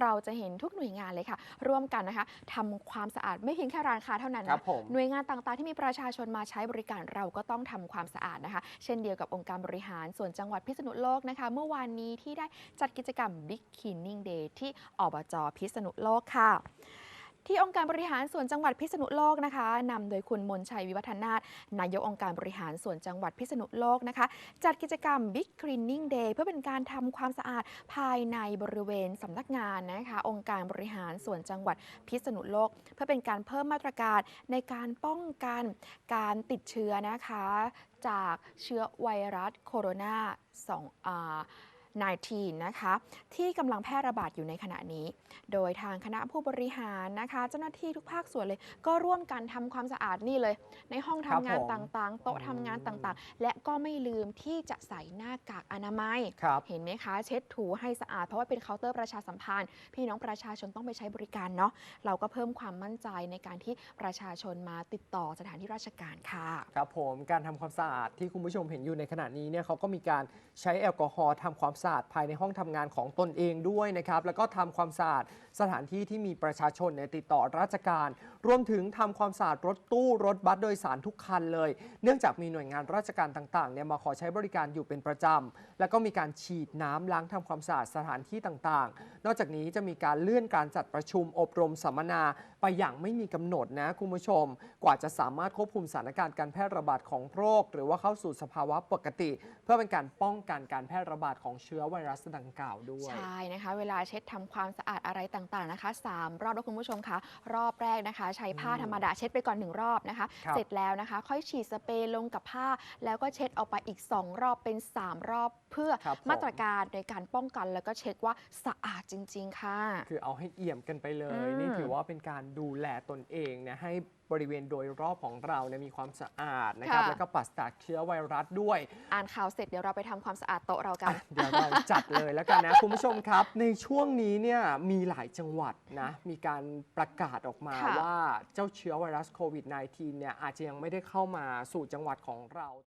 เราจะเห็นทุกหน่วยงานเลยค่ะ ร่วมกันนะคะทำความสะอาดไม่เพียงแค่ร้านค้าเท่านั้นครันะบผมหน่วยงานต่างๆ ที่มีประชาชนมาใช้บริการเราก็ต้องทำความสะอาดนะคะ เช่นเดียวกับองค์การบริหารส่วนจังหวัดพิษณุโลกนะคะ เมื่อวานนี้ที่ได้จัดกิจกรรม Big Cleaning Day ที่อบจพิษณุโลกค่ะ ที่องค์การบริหารส่วนจังหวัดพิษณุโลกนะคะนำโดยคุณมนชัยวิวัฒนาถนายกองค์การบริหารส่วนจังหวัดพิษณุโลกนะคะ จัดกิจกรรม Big Cleaning Day เพื่อเป็นการทำความสะอาดภายในบริเวณสำนักงานนะคะองค์การบริหารส่วนจังหวัดพิษณุโลก เพื่อเป็นการเพิ่มมาตรการในการป้องกันการติดเชื้อนะคะ จากเชื้อไวรัสโคโรนา2อ่า 19 นะคะ ที่กำลังแพร่ระบาดอยู่ในขณะนี้ โดยทางคณะผู้บริหารนะคะ เจ้าหน้าที่ทุกภาคส่วนเลย ก็ร่วมกันทำความสะอาดนี่เลย ในห้องทำงานครับผมต่างๆ โต๊ะทำงานต่างๆ และก็ไม่ลืมที่จะใส่หน้ากากอนามัย ครับ เห็นไหมคะ เช็ดถูให้สะอาดเพราะว่าเป็นเคาน์เตอร์ประชาสัมพันธ์ พี่น้องประชาชนต้องไปใช้บริการเนาะเราก็เพิ่มความมั่นใจในการที่ประชาชนมาติดต่อสถานที่ราชการค่ะ ครับผมการทำความสะอาดที่คุณผู้ชมเห็นอยู่ในขณะนี้เนี่ยเขาก็มีการใช้แอลกอฮอล์ทำความสะอาดภายในห้องทำงานของตนเองด้วยนะครับแล้วก็ทำความสะอาดสถานที่ที่มีประชาชนเนี่ยติดต่อราชการ รวมถึงทำความสะอาดรถตู้รถบัสโดยสารทุกคันเลย เนื่องจากมีหน่วยงานราชการต่างๆเนี่ยมาขอใช้บริการอยู่เป็นประจำแล้วก็มีการฉีดน้ำล้างทำความสะอาดสถานที่ต่างๆ นอกจากนี้จะมีการเลื่อนการจัดประชุมอบรมสัมมนาไปอย่างไม่มีกำหนดนะคุณผู้ชม กว่าจะสามารถควบคุมสถานการณ์การแพร่ระบาดของโรค หรือว่าเข้าสู่สภาวะปกติ เพื่อเป็นการป้องกันการแพร่ระบาดของเชื้อไวรัสดังกล่าวด้วย ใช่นะคะ เวลาเช็ดทำความสะอาดอะไรต่างๆนะคะสามรอบแล้วคุณผู้ชมคะรอบแรกนะคะ ใช้ผ้าอืมธรรมดาเช็ดไปก่อนหนึ่งรอบนะคะ ครับ เสร็จแล้วนะคะ ค่อยฉีดสเปรย์ลงกับผ้า แล้วก็เช็ดเอาไปอีก 2 รอบเป็น 3 รอบเพื่อครับผม มาตรการในการป้องกันแล้วก็เช็คว่าสะอาดจริง ๆ ค่ะ คือเอาให้เอี่ยมกันไปเลย อืม นี่ถือว่าเป็นการดูแลตนเองนะให้บริเวณโดยรอบของเราเนี่ยมีความสะอาดนะครับค่ะแล้วก็ปราศจากเชื้อไวรัสด้วย อ่านข่าวเสร็จเดี๋ยวเราไปทำความสะอาดโต๊ะเรากัน เดี๋ยวเราจัดเลยแล้วกันนะ คุณผู้ชมครับ ในช่วงนี้เนี่ยมีหลายจังหวัดนะมีการประกาศออกมาค่ะ ว่าเจ้าเชื้อไวรัสโควิด -19 เนี่ยอาจจะยังไม่ได้เข้ามาสู่จังหวัดของเรา